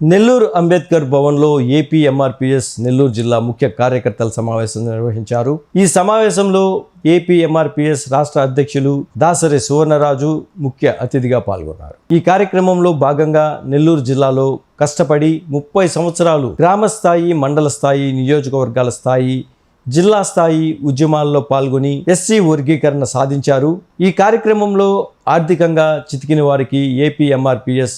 నెల్లూరు అంబేద్కర్ భవన్లో AP MRPS Nellore జిల్లా ముఖ్య కార్యకర్తల సమావేశం నిర్వహించారు. ఈ సమావేశంలో ఏపీ ఎంఆర్పిఎస్ రాష్ట్ర అధ్యక్షులు దాసరి సువర్ణరాజు ముఖ్య అతిథిగా పాల్గొన్నారు. ఈ కార్యక్రమంలో భాగంగా నెల్లూరు జిల్లాలో కష్టపడి ముప్పై సంవత్సరాలు గ్రామ స్థాయి మండల స్థాయి నియోజకవర్గాల స్థాయి జిల్లా స్థాయి ఉద్యమాల్లో పాల్గొని ఎస్సీ వర్గీకరణ సాధించారు. ఈ కార్యక్రమంలో ఆర్థికంగా చితికిన వారికి ఏపీ ఎంఆర్పిఎస్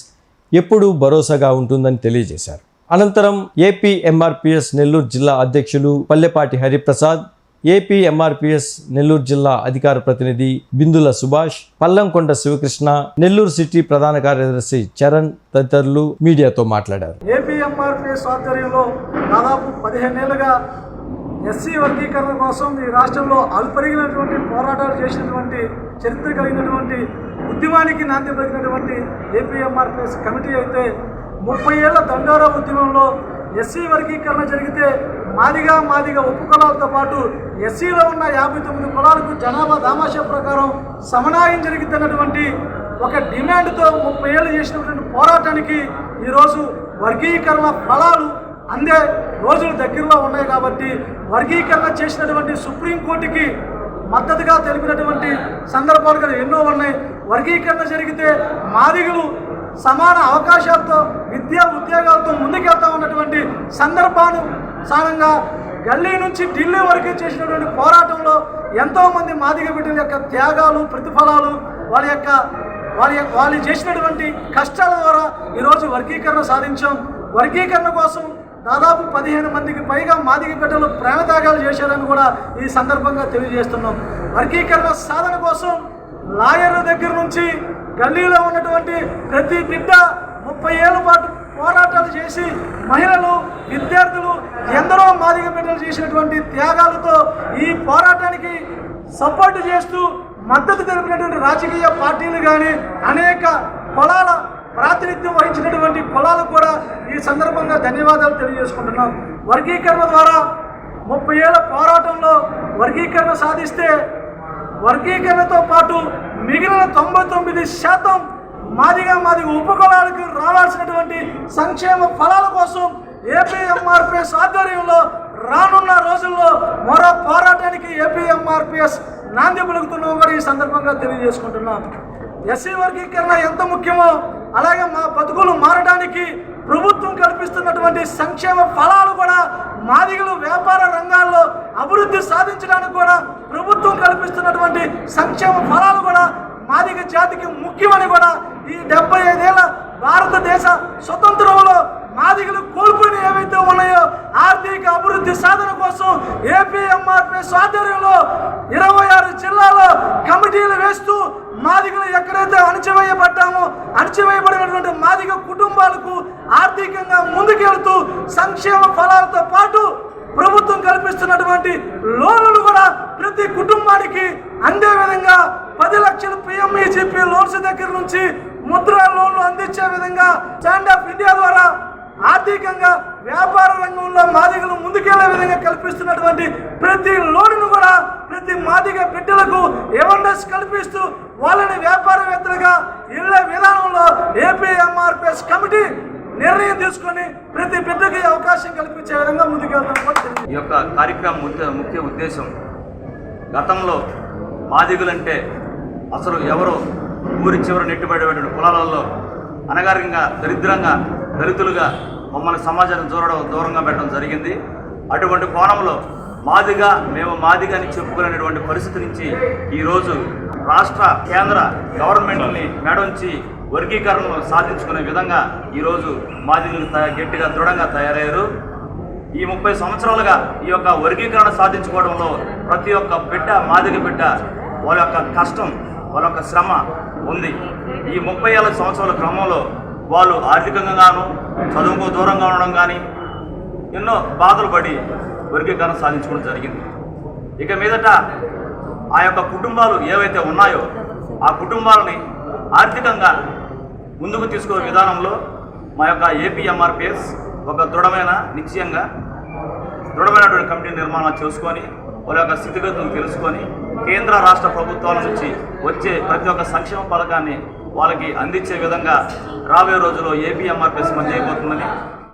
ఎప్పుడూ భరోసాగా ఉంటుందని తెలియజేశారు. అనంతరం ఏపీ ఎంఆర్పిఎస్ నెల్లూరు జిల్లా అధ్యక్షులు పల్లెపాటి హరిప్రసాద్ ఏపీ ఎంఆర్పిఎస్ నెల్లూరు జిల్లా అధికార ప్రతినిధి బిందుల సుభాష్ పల్లంకొండ శివకృష్ణ నెల్లూరు సిటీ ప్రధాన కార్యదర్శి చరణ్ తదితరులు మీడియాతో మాట్లాడారు. ఏపీఎంఆర్పిఎస్ ఆధ్వర్యంలో దాదాపు పదిహేనేళ్ళుగా ఎస్సీ వర్గీకరణ కోసం ఈ రాష్ట్రంలో అల్పరిగినటువంటి పోరాటాలు చేసినటువంటి చరిత్ర కలిగినటువంటి ఉద్యమానికి నాంది పలికినటువంటి ఏపీఎంఆర్పిఎస్ కమిటీ అయితే ముప్పై ఏళ్ళ దండోరా ఉద్యమంలో ఎస్సీ వర్గీకరణ జరిగితే మాదిగా మాదిగా ఉప్పు కులాలతో పాటు ఎస్సీలో ఉన్న యాభై తొమ్మిది కులాలకు జనాభా దామాషా ప్రకారం సమన్వయం జరిగిందన్నటువంటి ఒక డిమాండ్తో ముప్పై ఏళ్ళు చేసినటువంటి పోరాటానికి ఈరోజు వర్గీకరణ ఫలాలు అందే రోజులు దగ్గరలో ఉన్నాయి కాబట్టి వర్గీకరణ చేసినటువంటి సుప్రీంకోర్టుకి మద్దతుగా తెలిపినటువంటి సందర్భాలు కూడా ఎన్నో ఉన్నాయి. వర్గీకరణ జరిగితే మాదిగులు సమాన అవకాశాలతో విద్యా ఉద్యోగాలతో ముందుకెళ్తా ఉన్నటువంటి సందర్భానుసారంగా గల్లీ నుంచి ఢిల్లీ వరకు చేసినటువంటి పోరాటంలో ఎంతోమంది మాదిగ బిడ్డల యొక్క త్యాగాలు ప్రతిఫలాలు వాళ్ళ యొక్క వాళ్ళ యొక్క- వాళ్ళు చేసినటువంటి కష్టాల ద్వారా ఈరోజు వర్గీకరణ సాధించాం. వర్గీకరణ కోసం దాదాపు పదిహేను మందికి పైగా మాదిగ బిడ్డలు ప్రాణత్యాగాలు చేశారని కూడా ఈ సందర్భంగా తెలియజేస్తున్నాం. వర్గీకరణ సాధన కోసం లాయర్ల దగ్గర నుంచి గల్లీలో ఉన్నటువంటి ప్రతి బిడ్డ ముప్పై ఏళ్ళ పాటు పోరాటాలు చేసి మహిళలు విద్యార్థులు ఎందరో మాదిగ బిడ్డలు చేసినటువంటి త్యాగాలతో ఈ పోరాటానికి సపోర్ట్ చేస్తూ మద్దతు తెలిపినటువంటి రాజకీయ పార్టీలు కానీ అనేక కులాల ప్రాతినిధ్యం వహించినటువంటి కులాలకు కూడా ఈ సందర్భంగా ధన్యవాదాలు తెలియజేసుకుంటున్నాం. వర్గీకరణ ద్వారా ముప్పై ఏళ్ళ పోరాటంలో వర్గీకరణ సాధిస్తే వర్గీకరణతో పాటు మిగిలిన తొంభై తొమ్మిది శాతం మాదిగా మాది ఉపకులాలకు రావాల్సినటువంటి సంక్షేమ ఫలాల కోసం ఏపీఎంఆర్పిఎస్ ఆధ్వర్యంలో రానున్న రోజుల్లో మరో పోరాటానికి ఏపీఎంఆర్పిఎస్ నాంది పలుకుతున్నాం కూడా ఈ సందర్భంగా తెలియజేసుకుంటున్నాం. ఎస్సీ వర్గీకరణ ఎంత ముఖ్యమో అలాగే మా బతుకులు మారడానికి ప్రభుత్వం కల్పిస్తున్నటువంటి సంక్షేమ ఫలాలు కూడా మాదిగలు వ్యాపార రంగాల్లో అభివృద్ధి సాధించడానికి కూడా ప్రభుత్వం కల్పిస్తున్నటువంటి సంక్షేమ ఫలాలు కూడా మాదిగ జాతికి ముఖ్యమని కూడా ఈ డెబ్బై ఐదేళ్ళ భారతదేశ స్వతంత్రంలో మాదిగలు కోల్పోయిన ఏవైతే ఉన్నాయో ఆర్థిక అభివృద్ధి సాధన కోసం ఏపీఎంఆర్పీ ఆధ్వర్యంలో ఇరవై కమిటీలు వేస్తూ మాదిగలు ఎక్కడైతే అణచివేయబడ్డామో అణచివేయబడినటువంటి మాదిగ కుటుంబాలకు ఆర్థికంగా ముందుకెళ్తూ సంక్షేమ ఫలాలతో పాటు ప్రభుత్వం కల్పిస్తున్నటువంటి లోన్లు కూడా ప్రతి కుటుంబానికి అందే విధంగా పది లక్షల పిఎంఈజీపీ లోన్స్ దగ్గర నుంచి ముద్రా లోన్లు అందించే విధంగా స్టాండ్ ఆఫ్ ఇండియా ద్వారా ఆర్థికంగా వ్యాపార రంగంలో మాదిగలు ముందుకెళ్ళే విధంగా కల్పిస్తున్నటువంటి ప్రతి ప్రతి మాదిగ బిడ్డలకు అవేర్నెస్ కల్పిస్తూ వాళ్ళని వ్యాపారవేత్తలుగా ఇళ్ళే విధానంలో ఏపీఎంఆర్పిఎస్ కమిటీ నిర్ణయం తీసుకొని ప్రతి బిడ్డకి అవకాశం కల్పించే విధంగా ముందుకెళ్తాం ఈ యొక్క కార్యక్రమం ముఖ్య ముఖ్య ఉద్దేశం గతంలో మాదిగులంటే అసలు ఎవరు ఊరి చివర నెట్టుబడేటువంటి కులాలలో అనగారికంగా దరిద్రంగా దళితులుగా మమ్మల్ని సమాజాన్ని దూరడం దూరంగా పెట్టడం జరిగింది. అటువంటి కోణంలో మాదిగా మేము మాదిగా అని చెప్పుకునేటువంటి పరిస్థితి నుంచి ఈరోజు రాష్ట్ర కేంద్ర గవర్నమెంట్ని మేడంచి వర్గీకరణను సాధించుకునే విధంగా ఈరోజు మాదిగలు గట్టిగా దృఢంగా తయారయ్యారు. ఈ ముప్పై సంవత్సరాలుగా ఈ యొక్క వర్గీకరణ సాధించుకోవడంలో ప్రతి ఒక్క బిడ్డ మాదిగ బిడ్డ వాళ్ళ యొక్క కష్టం వాళ్ళ యొక్క శ్రమ ఉంది. ఈ ముప్పై ఏళ్ళ సంవత్సరాల క్రమంలో వాళ్ళు ఆర్థికంగా గాను చదువుకు దూరంగా ఉండడం కానీ ఎన్నో బాధలు పడి వర్గీకరణ సాధించుకోవడం జరిగింది. ఇక మీదట ఆ యొక్క కుటుంబాలు ఏవైతే ఉన్నాయో ఆ కుటుంబాలని ఆర్థికంగా ముందుకు తీసుకునే విధానంలో మా యొక్క ఏపీఎంఆర్పిఎస్ ఒక దృఢమైన నిశ్చయంగా దృఢమైనటువంటి కమిటీ నిర్మాణం చేసుకొని వాళ్ళ యొక్క స్థితిగతులు తెలుసుకొని కేంద్ర రాష్ట్ర ప్రభుత్వాల నుంచి వచ్చే ప్రతి ఒక్క సంక్షేమ పథకాన్ని వాళ్ళకి అందించే విధంగా రాబోయే రోజుల్లో ఏపీఎంఆర్పిఎస్ పనిచేయబోతుందని